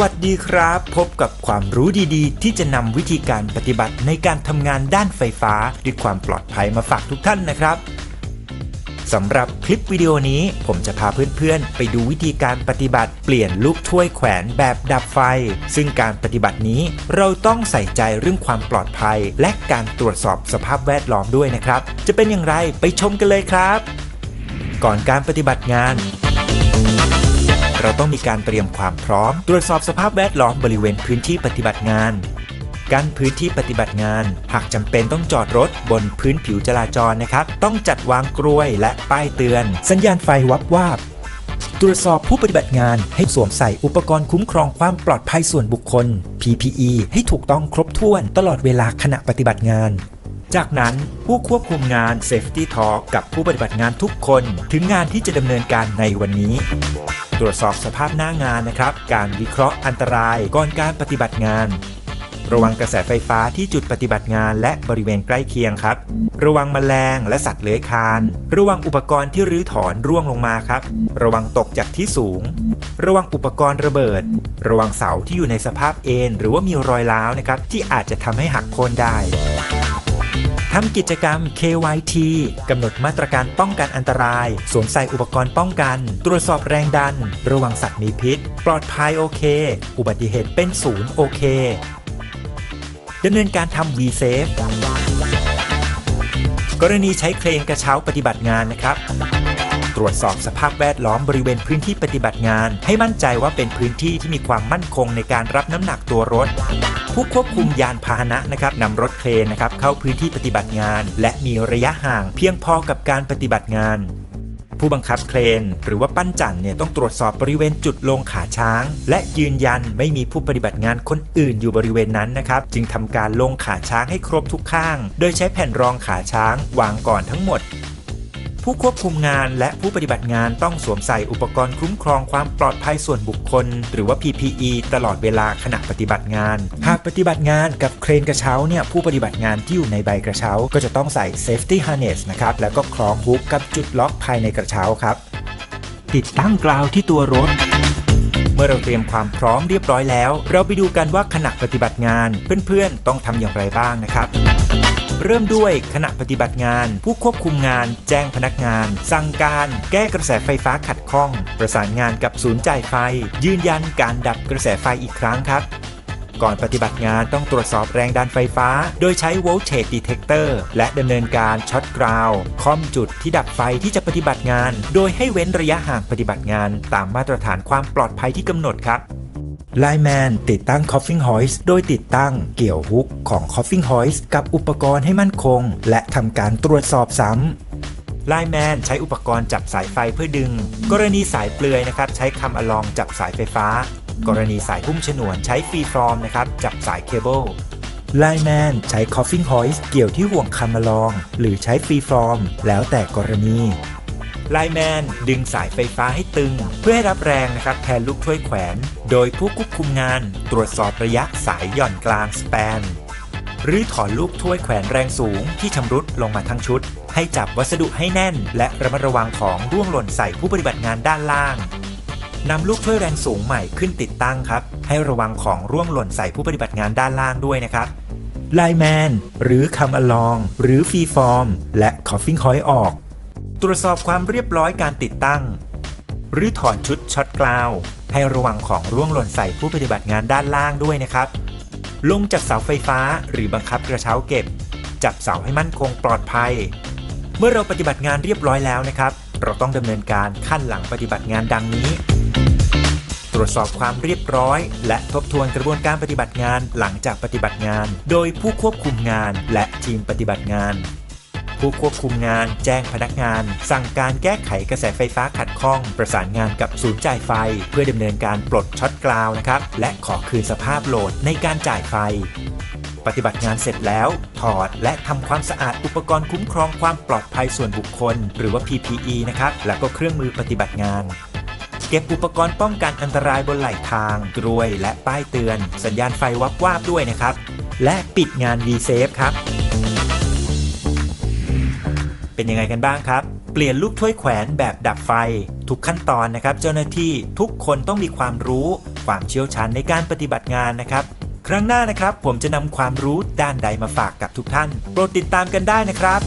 วัสดีครับ พบกับความรู้ดีๆ ที่จะนำวิธีการปฏิบัติในการทำงานด้านไฟฟ้าด้วยความปลอดภัยมาฝากทุกท่านนะครับสำหรับคลิปวิดีโอนี้ผมจะพาเพื่อนๆ ไปดูวิธีการปฏิบัติเปลี่ยนลูกถ้วยแขวนแบบดับไฟ ซึ่งการปฏิบัตินี้เราต้องใส่ใจเรื่องความปลอดภัย และการตรวจสอบสภาพแวดล้อมด้วยนะครับ จะเป็นอย่างไรไปชมกันเลยครับ ก่อนการปฏิบัติงาน เราต้องมีการเตรียมความพร้อม ตรวจสอบสภาพแวดล้อมบริเวณพื้นที่ปฏิบัติงานกั้นพื้นที่ปฏิบัติงาน หากจำเป็นต้องจอดรถบนพื้นผิวจราจรนะครับ ต้องจัดวางกลวยและป้ายเตือน สัญญาณไฟวับวาบ ตรวจสอบผู้ปฏิบัติงานให้สวมใส่อุปกรณ์คุ้มครองความปลอดภัยส่วนบุคคล PPE ให้ถูกต้องครบถ้วนตลอดเวลาขณะปฏิบัติงาน จากนั้นผู้ควบคุมงาน Safety Talk กับผู้ปฏิบัติงานทุกคน ถึงงานที่จะดำเนินการในวันนี้ ตรวจสอบสภาพหน้างานนะครับ การวิเคราะห์อันตรายก่อนการปฏิบัติงาน ระวังกระแสไฟฟ้าที่จุดปฏิบัติงานและบริเวณใกล้เคียงครับ ระวังแมลงและสัตว์เลื้อยคลาน ระวังอุปกรณ์ที่รื้อถอนร่วงลงมาครับ ระวังตกจากที่สูง ระวังอุปกรณ์ระเบิด ระวังเสาที่อยู่ในสภาพเอ็นหรือว่ามีรอยร้าวนะครับที่อาจจะทำให้หักโค่นได้ ทำกิจกรรม KYT กำหนดมาตรการป้องกันอันตราย สวมใส่อุปกรณ์ป้องกัน ตรวจสอบแรงดัน ระวังสัตว์มีพิษ ปลอดภัยโอเค อุบัติเหตุเป็นศูนย์โอเคดำเนินการทำ V-Safe กรณีใช้เครนกระเช้าปฏิบัติงานนะครับ รวจสอบสภาพแวดล้อมบริเวณพื้นที่ปฏิบัติงาน ให้มั่นใจว่าเป็นพื้นที่ที่มีความมั่นคงในการรับน้ำหนักตัวรถ ผู้ควบคุมยานพาหนะนะครับนำรถเครนนะครับเข้าพื้นที่ปฏิบัติงาน และมีระยะห่างเพียงพอกับการปฏิบัติงานผู้บังคับเครน หรือว่าปั้นจันเนี่ยต้องตรวจสอบบริเวณจุดลงขาช้าง และยืนยันไม่มีผู้ปฏิบัติงานคนอื่นอยู่บริเวณนั้นนะครับ จึงทำการลงขาช้างให้ครบทุกข้าง โดยใช้แผ่นรองขาช้างวางก่อนทั้งหมด ผู้ควบคุมงานและผู้ปฏิบัติงานต้องสวมใส่อุปกรณ์คุ้มครองความปลอดภัยส่วนบุคคล หรือว่า PPE ตลอดเวลาขณะปฏิบัติงาน หากปฏิบัติงานกับเครนกระเช้าเนี่ยผู้ปฏิบัติงานที่อยู่ในใบกระเช้า ก็จะต้องใส่ Safety Harness นะครับแล้วก็คล้องฮุกกับจุดล็อกภายในกระเช้าครับ ติดตั้งกราวที่ตัวรถ มื่อเราเตรียมความพร้อมเรียบร้อยแล้ว เราไปดูกันว่าขณะปฏิบัติงาน เพื่อนๆ ต้องทำอย่างไรบ้างนะครับเริ่มด้วยขณะปฏิบัติงาน ผู้ควบคุมงาน แจ้งพนักงาน สั่งการ แก้กระแสไฟฟ้าขัดข้อง ประสานงานกับศูนย์จ่ายไฟ ยืนยันการดับกระแสไฟอีกครั้งครับ ก่อนปฏิบัติงานต้องตรวจสอบแรงดันไฟฟ้า โดยใช้ voltage detector และดำเนินการช็อตกราวคอมจุดที่ดับไฟที่จะปฏิบัติงาน โดยให้เว้นระยะห่างปฏิบัติงาน ตามมาตรฐานความปลอดภัยที่กำหนดครับไลแมนติดตั้ง Coughing Hoist โดยติดตั้งเกี่ยวฮุกของ Coughing Hoist กับอุปกรณ์ให้มั่นคง และทำการตรวจสอบซ้ำไลแมนใช้อุปกรณ์จับสายไฟเพื่อดึง กรณีสายเปลือยนะครับ ใช้คำอลองจับสายไฟฟ้า กรณีสายหุ้มฉนวนใช้ฟรีฟอร์มนะครับจับสายเคเบิลไลแมนใช้ Coughing Hoist เกี่ยวที่ห่วงคำอลอง หรือใช้ฟรีฟอร์มแล้วแต่กรณีไลแมนดึงสายไฟฟ้าให้ตึง เพื่อให้รับแรงนะครับแทนลูกถ้วยแขวน โดยผู้ควบคุมงานตรวจสอบระยะสายหย่อนกลางสแปน หรือถอนลูกถ้วยแขวนแรงสูงที่ชำรุดลงมาทั้งชุด ให้จับวัสดุให้แน่น และระมัดระวังของร่วงหล่นใส่ผู้ปฏิบัติงานด้านล่าง นำลูกถ้วยแรงสูงใหม่ขึ้นติดตั้งครับ ให้ระวังของร่วงหล่นใส่ผู้ปฏิบัติงานด้านล่างด้วยนะครับไลแมนหรือคำอลองหรือฟรีฟอร์มและคอฟฟิงคอยออก ตรวจสอบความเรียบร้อยการติดตั้ง หรือถอนชุดช็อตกราวให้ระวังของร่วงหล่นใส่ผู้ปฏิบัติงานด้านล่างด้วยนะครับ ลงจากเสาไฟฟ้าหรือบังคับกระเช้าเก็บ จับเสาให้มั่นคงปลอดภัย เมื่อเราปฏิบัติงานเรียบร้อยแล้วนะครับ เราต้องดำเนินการขั้นหลังปฏิบัติงานดังนี้ ตรวจสอบความเรียบร้อย และทบทวนกระบวนการปฏิบัติงานหลังจากปฏิบัติงาน โดยผู้ควบคุมงานและทีมปฏิบัติงานผู้ควบคุมงานแจ้งพนักงาน สั่งการแก้ไขกระแสไฟฟ้าขัดข้อง ประสานงานกับศูนย์จ่ายไฟ เพื่อดำเนินการปลดช็อตกราวนะครับ และขอคืนสภาพโหลดในการจ่ายไฟ ปฏิบัติงานเสร็จแล้ว ถอดและทำความสะอาดอุปกรณ์คุ้มครองความปลอดภัยส่วนบุคคล หรือว่า PPE นะครับ แล้วก็เครื่องมือปฏิบัติงาน เก็บอุปกรณ์ป้องกันอันตรายบนไหล่ทาง กรวย และป้ายเตือน สัญญาณไฟวับวาบด้วยนะครับ และปิดงาน V-Safe ครับ เป็นยังไงกันบ้างครับเปลี่ยนลูกถ้วยแขวนแบบดับไฟ ทุกขั้นตอนนะครับ เจ้าหน้าที่ทุกคนต้องมีความรู้ ความเชี่ยวชาญในการปฏิบัติงานนะครับ ครั้งหน้านะครับ ผมจะนำความรู้ด้านใดมาฝากกับทุกท่าน โปรดติดตามกันได้นะครับ